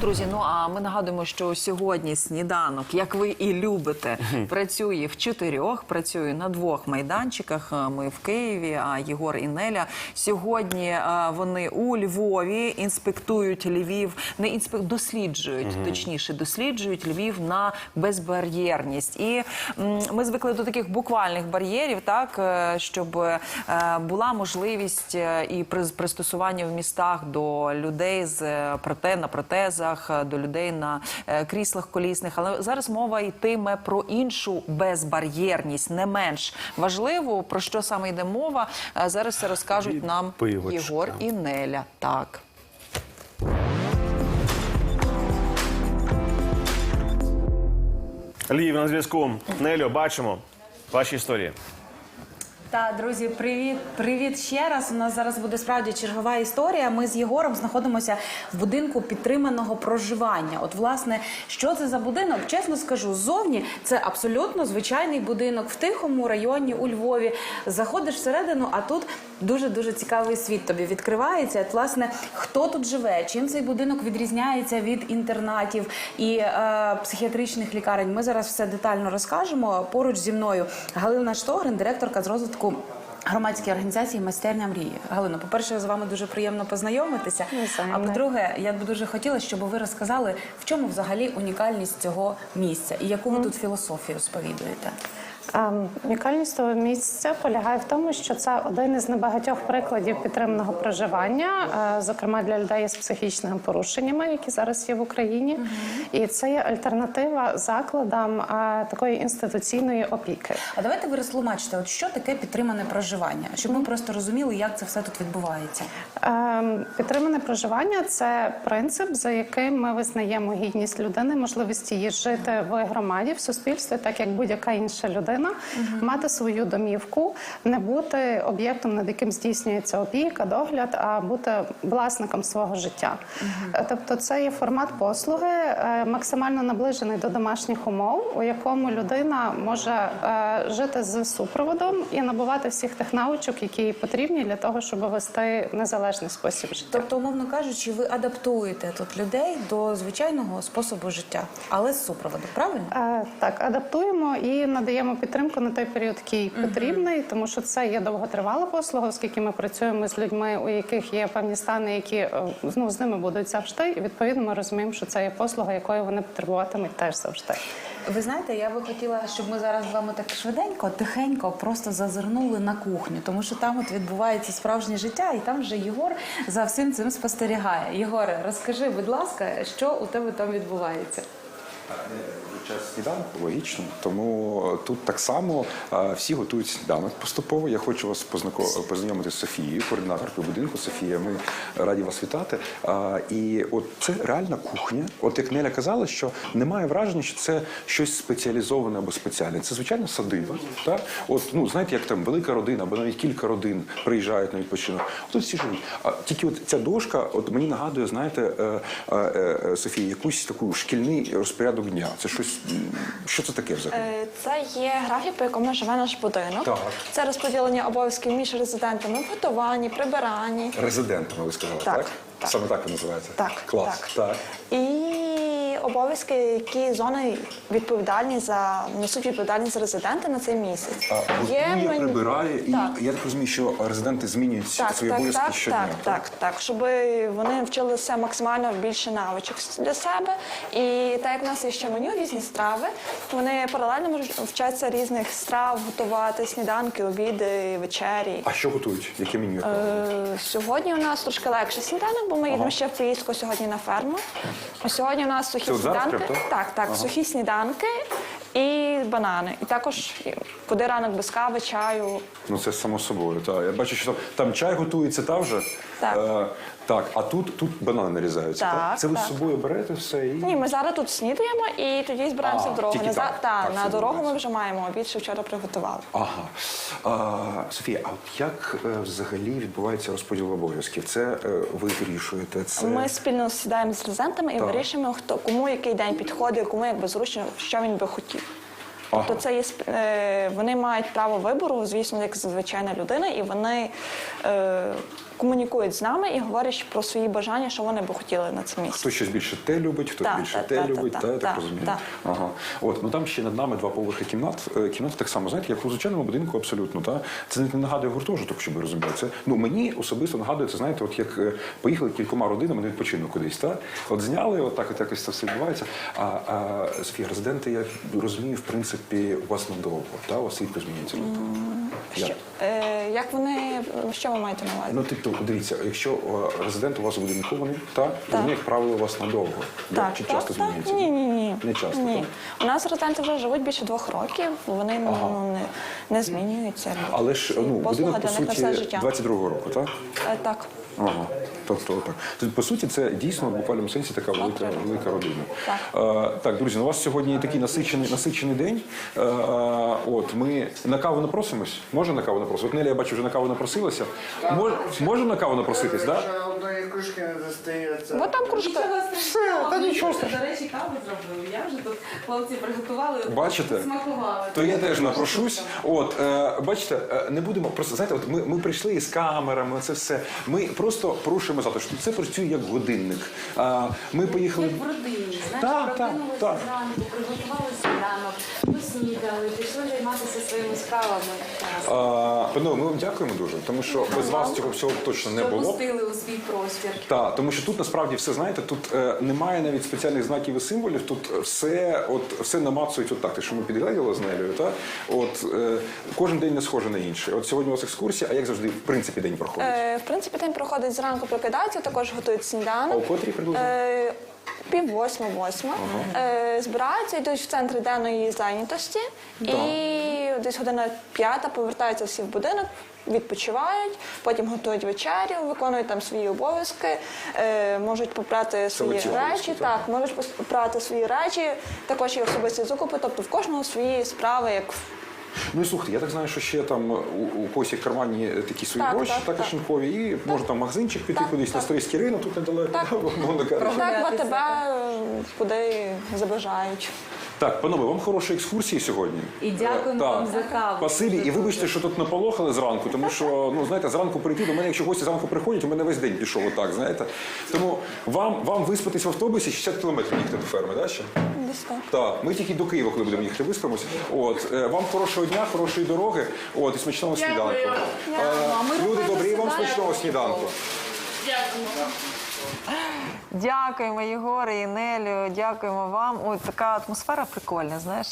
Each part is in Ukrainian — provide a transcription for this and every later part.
Друзі, ну а ми нагадуємо, що сьогодні сніданок, як ви і любите, працює в чотирьох, працює на двох майданчиках. Ми в Києві, а Єгор і Неля сьогодні е, вони у Львові інспектують Львів, не інспек... досліджують, точніше, досліджують Львів на безбар'єрність. І ми звикли до таких буквальних бар'єрів, так е, щоб е, була можливість е, і при- пристосування в містах до людей з е, проте на протезах, е, до людей на е, кріслах колісних. Але зараз мова йтиме про іншу безбар'єрність, не менш важливу. Про що саме йде мова? е, Зараз це розкажуть нам Пивочка. Єгор і Неля. Так. Львів на зв'язку. Нелю, бачимо ваші історії. Та друзі, привіт, привіт ще раз. У нас зараз буде справді чергова історія. Ми з Єгором знаходимося в будинку підтриманого проживання. От, власне, що це за будинок? Чесно скажу, ззовні це абсолютно звичайний будинок в тихому районі у Львові. Заходиш всередину, а тут дуже дуже цікавий світ тобі відкривається. От, власне, хто тут живе? Чим цей будинок відрізняється від інтернатів і е, психіатричних лікарень? Ми зараз все детально розкажемо. Поруч зі мною Галина Штогрин, директорка з розвитку. Громадської організації майстерня мрії. Галино, по-перше, з вами дуже приємно познайомитися. А по-друге, я б дуже хотіла, щоб ви розказали, в чому взагалі унікальність цього місця і яку ви тут філософію сповідуєте. Ем, Унікальність того місця полягає в тому, що це один із небагатьох прикладів підтриманого проживання, е, зокрема для людей з психічними порушеннями, які зараз є в Україні. І це є альтернатива закладам е, такої інституційної опіки. А давайте ви розтлумачите, от що таке підтримане проживання, щоб ми просто розуміли, як це все тут відбувається. Ем, Підтримане проживання це принцип, за яким ми визнаємо гідність людини, можливість її жити в громаді, в суспільстві, так як будь-яка інша людина, мати свою домівку, не бути об'єктом, над яким здійснюється опіка, догляд, а бути власником свого життя. Е, Тобто, це є формат послуги, е, максимально наближений до домашніх умов, у якому людина може е, жити з супроводом і набувати всіх тих навичок, які їй потрібні для того, щоб вести незалежний спосіб життя. Тобто, умовно кажучи, ви адаптуєте тут людей до звичайного способу життя, але з супроводу, правильно? Так, адаптуємо і надаємо підтримку на той період, який потрібний, тому що це є довготривала послуга, оскільки ми працюємо з людьми, у яких є певні стани, які е, ну, з ними будуть завжди. І відповідно ми розуміємо, що це є послуга, якої вони потребуватимуть теж завжди. Ви знаєте, я би хотіла, щоб ми зараз з вами так швиденько, тихенько просто зазирнули на кухню, тому що там от відбувається справжнє життя, і там вже Єгор за всім цим спостерігає. Єгоре, розкажи, будь ласка, що у тебе там відбувається? Час сніданку логічно, тому тут так само е, всі готують сніданок поступово. Я хочу вас познайомити з Софією, координаторкою будинку. Софія, ми раді вас вітати. І от це реальна кухня. От як Неля казала, що немає враження, що це щось спеціалізоване або спеціальне. Це звичайно садиба. Так? От ну знаєте, як там велика родина, або навіть кілька родин приїжджають на відпочинок. Тут всі живуть. А тільки от ця дошка, от мені нагадує, знаєте, е, е, е, Софія, якусь таку шкільний розпорядок дня. Це щось що це таке взагалі? Е, Це є графік, по якому живе наш будинок. Так. Це розподілення обов'язків між резидентами в готуванні, прибиранні. Резидентами ви сказали, так? Так, так. Саме так і називається? Так, Клас. так. І обов'язки, які зони відповідальні за несуть відповідальність за резиденти на цей місяць. А, готує, мені- прибирає, і Так. я так розумію, що резиденти змінюють Так, свої так, обов'язки так, щодня. так, так, так, щоб вони вчилися максимально більше навичок для себе. І так як в нас є ще меню, різні страви, вони паралельно можуть вчатися різних страв, готувати сніданки, обіди, вечері. А що готують? Яке меню? Е, Сьогодні у нас трошки легше сніданок, бо ми їдемо ще в поїздку сьогодні на ферму. А сьогодні у нас сухі Це от зараз сніданки. так? Так, так, сухі сніданки і банани. І також куди ранок без кави, чаю. Ну це само собою. Так. Я бачу, що там, там чай готується та вже. Так. Е, так, а тут, тут банани нарізаються. Так, Це ви так. з собою берете все і. Ні, ми зараз тут снідаємо і тоді збираємося А, в дорогу. тільки Назад- так, та, так, на дорогу ми вже маємо обід, що вчора приготували. Ага. А, Софія, а от як е, взагалі відбувається розподіл обов'язків? Це е, ви вирішуєте? Це Ми спільно сідаємо з резидентами і Так. вирішуємо, хто кому який день підходить, кому як би зручно, що він би хотів. Тобто це є е, вони мають право вибору, звісно, як звичайна людина, і вони е, комунікують з нами і говорять про свої бажання, що вони би хотіли на це місце. Хтось щось більше те любить, хтось Так, більше так, те так, любить, так, та, я так, так розумію. так. Ага. От, ну там ще над нами два поверхи кімнат. Е, Кімнати так само, знаєте, як у звичайному будинку абсолютно. Та? Це не нагадує гуртожиток, щоб ви розуміли. Це, ну, мені особисто нагадує, це, знаєте, от як е, поїхали кількома родинами на відпочинок кудись. Та? От зняли, от так от якось це все відбувається. А, а Софія, резиденти, я розумію, в принципі, у вас надовго. Та? У вас рідко змінюється. Що, Як? е, як вони, що ви маєте на увазі? Ну, тобто, дивіться, якщо е, резидент у вас будинкований, та, то Так. вони, як правило, у вас надовго. Так, Чи так, часто так. змінюється? Ні, ні, ні. Не часто, Ні. так? У нас резиденти вже живуть більше двох років, вони ну, не, не змінюються. Але ж ну, будинок, по суті, все життя. 22-го року, так? Е, Так. Ага. Тобто, так. Тобто, по суті, це дійсно в буквальному сенсі така велика, велика родина. Так. Е, так, друзі, ну, у вас сьогодні такий насичений, насичений день. Е, е, от, ми на каву напросимось? Може на каву напросимось? От Неля, я бачу, вже на каву напросилася. Мож, може на каву напроситись, так? Да? Одної кружки не достається. Бо там кружка. та нічого До речі, каву зробили. Я вже тут хлопці приготували. Бачите? Смакували. То я теж напрошусь. От е, бачите, е, не будемо просто знаєте, от ми, ми прийшли із камерами, це все. Ми просто порушуємо завтра, що це працює як годинник. А, ми поїхали. в родині, знаєш, Так, так, прокинулися так. зранку, приготували сніданок, поснідали, пішли займатися своїми справами. А, панове, ми вам дякуємо дуже, тому що без вас цього всього точно не було. б. пустили у свій простір. Так, тому що тут насправді все знаєте, тут е, немає навіть спеціальних знаків і символів. Тут все, от все намацують от так. Те, що ми підгляділи з Нелею, та от е, кожен день не схоже на інший. От сьогодні у вас екскурсія, а як завжди, в принципі, день проходить. Е, в принципі, день проходить зранку, прокидаються, також готують А сніданок. о котрій приблизно? Е, Пів восьма, восьма. Е, збираються, йдуть в центр денної зайнятості, і десь година п'ята повертаються всі в будинок, відпочивають, потім готують вечерю, виконують там свої обов'язки, е, можуть попрати свої оці речі. так. Так, можуть попрати свої речі, також і особисті закупи. Тобто в кожного свої справи, як Ну і слухайте, я так знаю, що ще там у, у когось є в кармані такі свої Так, гроші, так, так, так. кишенькові, і може там магазинчик піти Так, кудись на так. старий Скірину, тут недалеко, Так. умовно кажучи. так в тебе куди забажають. Так, панове, вам хорошої екскурсії сьогодні. І дякуємо Так. вам за каву. Спасибі, і вибачте, що тут наполохали зранку, тому що ну знаєте, зранку прийти до мене, якщо гості зранку приходять, у мене весь день пішов отак. Знаєте, тому вам вам виспатись в автобусі 60 кілометрів їхати до ферми, да, ще? Так. Так, ми тільки до Києва, коли будемо їхати, виспимося. От е, вам хорошого дня, хорошої дороги. От і смачного сніданку. Е, Люди добрі, вам смачного сніданку. Дякуємо, Єгоре і Нелю. Дякуємо вам. Ой, така атмосфера прикольна, знаєш.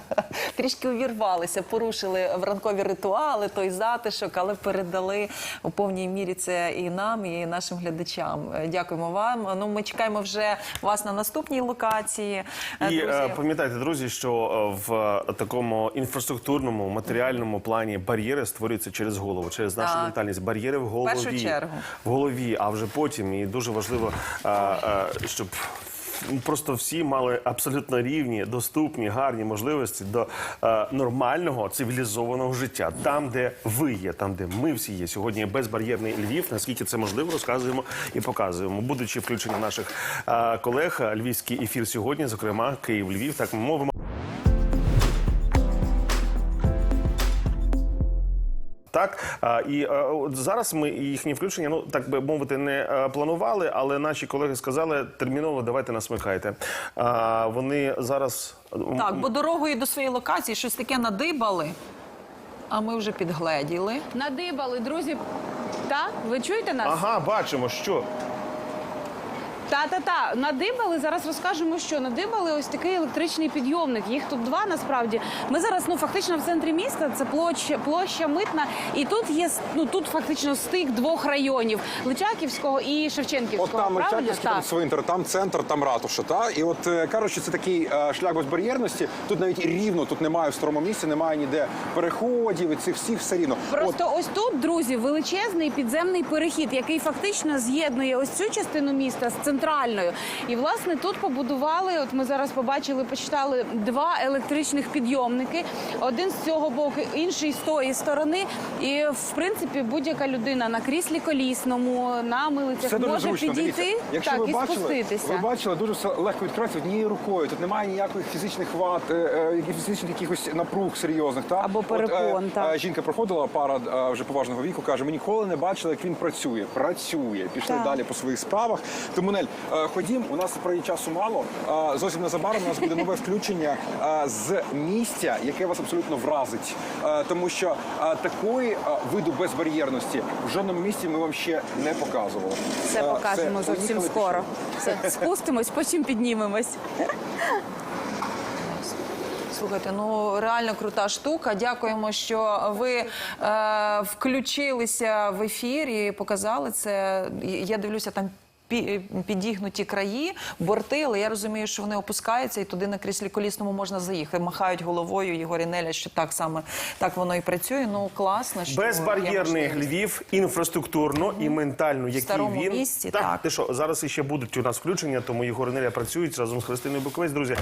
Трішки увірвалися, порушили ранкові ритуали, той затишок, але передали у повній мірі це і нам, і нашим глядачам. Дякуємо вам. Ну, ми чекаємо вже вас на наступній локації. Е, І друзі. е, пам'ятайте, друзі, що е, в такому інфраструктурному матеріальному плані бар'єри створюються через голову, через нашу Так. ментальність. Бар'єри в голові. першу чергу. В голові, а вже потім. І дуже важливо, е, е, щоб. Просто всі мали абсолютно рівні, доступні, гарні можливості до е, нормального цивілізованого життя, там, де ви є, там, де ми всі є. Сьогодні безбар'єрний Львів. Наскільки це можливо, розказуємо і показуємо. Будучи включені наших е, колег, львівський ефір сьогодні, зокрема Київ, Львів, так ми мовимо. Так і е, от зараз ми їхні включення, ну так би мовити, не е, планували, але наші колеги сказали терміново давайте насмикайте. Вони зараз Так, бо дорогою до своєї локації щось таке надибали, а ми вже підгледіли. Надибали, друзі. Та, ви чуєте нас? ага, бачимо, що Та-та-та, надибали. Зараз розкажемо, що надибали ось такий електричний підйомник. Їх тут два насправді. Ми зараз ну фактично в центрі міста. Це площа, площа митна, і тут є ну тут фактично стик двох районів Личаківського і Шевченківського. От там правильно? Личаківський, там Свинтер, там центр, там ратуша. Та? І от е, кажуть, що це такий е, шлях безбар'єрності. Тут навіть рівно, тут немає в старому місці, немає ніде переходів і цих всіх все рівно. От, Просто ось тут, друзі, величезний підземний перехід, який фактично з'єднує ось цю частину міста з центральною. І власне тут побудували. От ми зараз побачили, почитали два електричних підйомники. Один з цього боку, інший з тої сторони. І в принципі будь-яка людина на кріслі колісному, на милицях може зручно. підійти Дивіться, Якщо так ви і бачили, спуститися. ви бачили, дуже все легко відкривається однією рукою. Тут немає ніяких фізичних вад, е, е, фізичних якихось напруг серйозних. Та? Або перепон, е, жінка проходила пара вже поважного віку, каже: ми ніколи не бачили, як він працює. Працює. Пішли Так. далі по своїх справах. Тому Нель, е, ходім, у нас про часу мало. Е, Зовсім незабаром у нас буде нове включення е, з місця, яке вас абсолютно вразить. Тому що такої виду безбар'єрності в жодному місці ми вам ще не показували. Це покажемо все, зовсім скоро. Все, спустимось, потім піднімемось. Слухайте, ну реально крута штука. Дякуємо, що ви е, включилися в ефір і показали це. Я дивлюся там. Пі- Підігнуті краї, борти, але я розумію, що вони опускаються, і туди на кріслі колісному можна заїхати. Махають головою Єгор і Неля, що так саме так воно і працює. Ну класно, що Безбар'єрний. Львів інфраструктурно і ментально, який старому він місті, так, так. Ти що зараз іще будуть у нас включення, тому Єгор і Неля працюють разом з Христиною Буковець. Друзі,